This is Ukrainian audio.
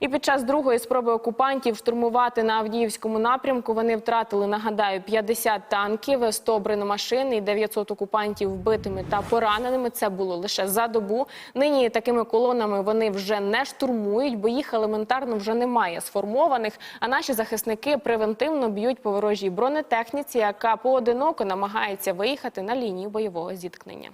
І під час другої спроби окупантів штурмувати на Авдіївському напрямку вони втратили, нагадаю, 50 танків, 100 бронемашин і 900 окупантів вбитими та пораненими. Це було лише за добу. Нині такими колонами вони вже не штурмують, бо їх елементарно вже немає сформованих. А наші захисники превентивно б'ють по ворожій бронетехніці, яка поодиноко намагається виїхати на лінію бойового зіткнення.